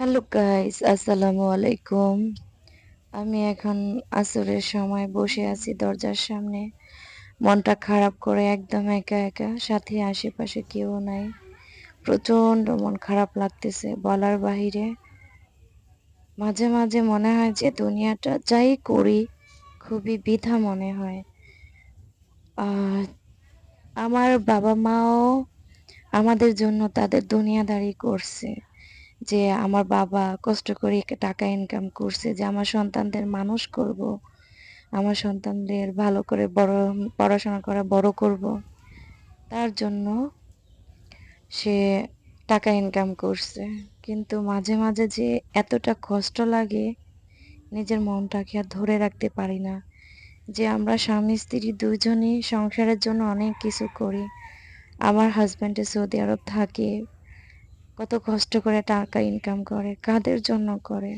Hello guys আসসালামু আলাইকুম আমি এখন আসরের সময় বসে আছি দরজার সামনে। মনটা খারাপ করে একদম একা একা, সাথে আশেপাশে কেউ নাই। প্রচণ্ড মন খারাপ লাগতেছে বলার বাহিরে। মাঝে মাঝে মনে হয় যে দুনিয়াটা যাই করি, খুবই বৃথা মনে হয়। আমার বাবা মাও আমাদের জন্য তাদের দুনিয়াদারি করছে। যে আমার বাবা কষ্ট করে টাকা ইনকাম করছে যে আমার সন্তানদের মানুষ করব, আমার সন্তানদের ভালো করে বড়, পড়াশোনা করা বড় করব, তার জন্য সে টাকা ইনকাম করছে। কিন্তু মাঝে মাঝে যে এতটা কষ্ট লাগে, নিজের মনটাকে আর ধরে রাখতে পারি না। যে আমরা স্বামী, স্ত্রী দুজনই সংসারের জন্য অনেক কিছু করি। আমার হাজব্যান্ডে সৌদি আরব থাকে কত কষ্ট করে টাকা ইনকাম করে, কাদের জন্য করে,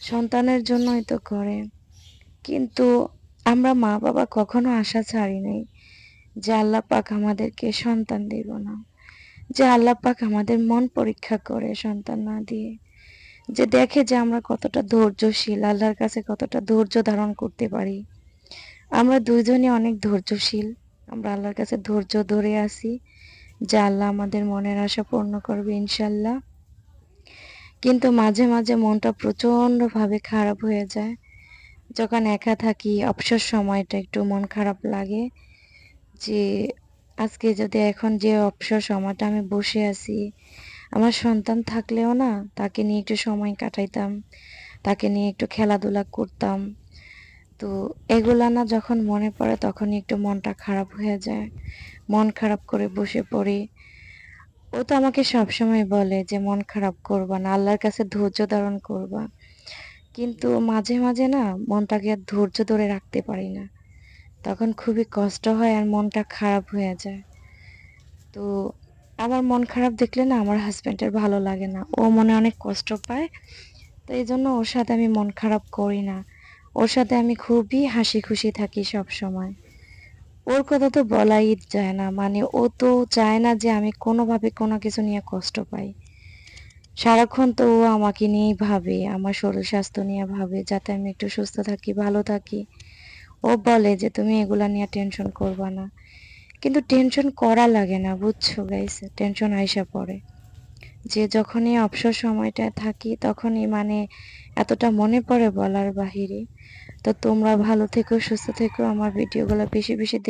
সন্তানের জন্যই তো করে। কিন্তু আমরা মা বাবা কখনো আশা ছাড়ি নাই যে আল্লাহ পাক আমাদেরকে সন্তান দেব না, যে আল্লাহ পাক আমাদের মন পরীক্ষা করে সন্তান না দিয়ে। যে দেখে যে আমরা কতটা ধৈর্যশীল, আল্লাহর কাছে কতটা ধৈর্য ধারণ করতে পারি। আমরা দুইজনই অনেক ধৈর্যশীল, আমরা আল্লাহর কাছে ধৈর্য ধরে আসি যে আল্লাহ আমাদের মনের আশা পূর্ণ করবে ইনশাল্লাহ কিন্তু মাঝে মাঝে মনটা প্রচণ্ডভাবে খারাপ হয়ে যায়। যখন একা থাকি, অবসর সময়টা একটু মন খারাপ লাগে যে, আজকে যদি এখন যে অবসর সময়টা আমি বসে আছি, আমার সন্তান থাকলেও না, তাকে নিয়ে একটু সময় কাটাইতাম, তাকে নিয়ে একটু খেলাধুলা করতাম। তো এগুলা না যখন মনে পড়ে, তখনই একটু মনটা খারাপ হয়ে যায়। মন খারাপ করে বসে পড়ি। ও তো আমাকে সবসময় বলে যে, মন খারাপ করবা না, আল্লাহর কাছে ধৈর্য ধারণ করবা। কিন্তু মাঝে মাঝে না মনটাকে আর ধৈর্য ধরে রাখতে পারি না। তখন খুবই কষ্ট হয় আর মনটা খারাপ হয়ে যায়। তো আমার মন খারাপ দেখলে না আমার হাজব্যান্ডের ভালো লাগে না। ও মনে অনেক কষ্ট পায়। তো এই জন্য ওর সাথে আমি মন খারাপ করি না। ওর সাথে আমি খুবই হাসি খুশি থাকি সব সময়। ওর কথা তো বলাই যায় না। মানে ও তো চায় না যে আমি কোনোভাবে কোনো কিছু নিয়ে কষ্ট পাই। সারাক্ষণ তো ও আমাকে নিয়েই ভাবে, আমার শরীর স্বাস্থ্য নিয়ে ভাবে, যাতে আমি একটু সুস্থ থাকি, ভালো থাকি। ও বলে যে, তুমি এগুলা নিয়ে টেনশন করবা না। কিন্তু টেনশন করা লাগে না, বুঝছ গাইস টেনশন আইসা পড়ে। যে যখনই অবসর সময়টায় থাকি, তখনই মানে এতটা মনে পড়ে বলার বাহিরে। তো তোমরা ভালো থেকো, সুস্থ থেকো, আমার ভিডিওগুলো বেশি বেশি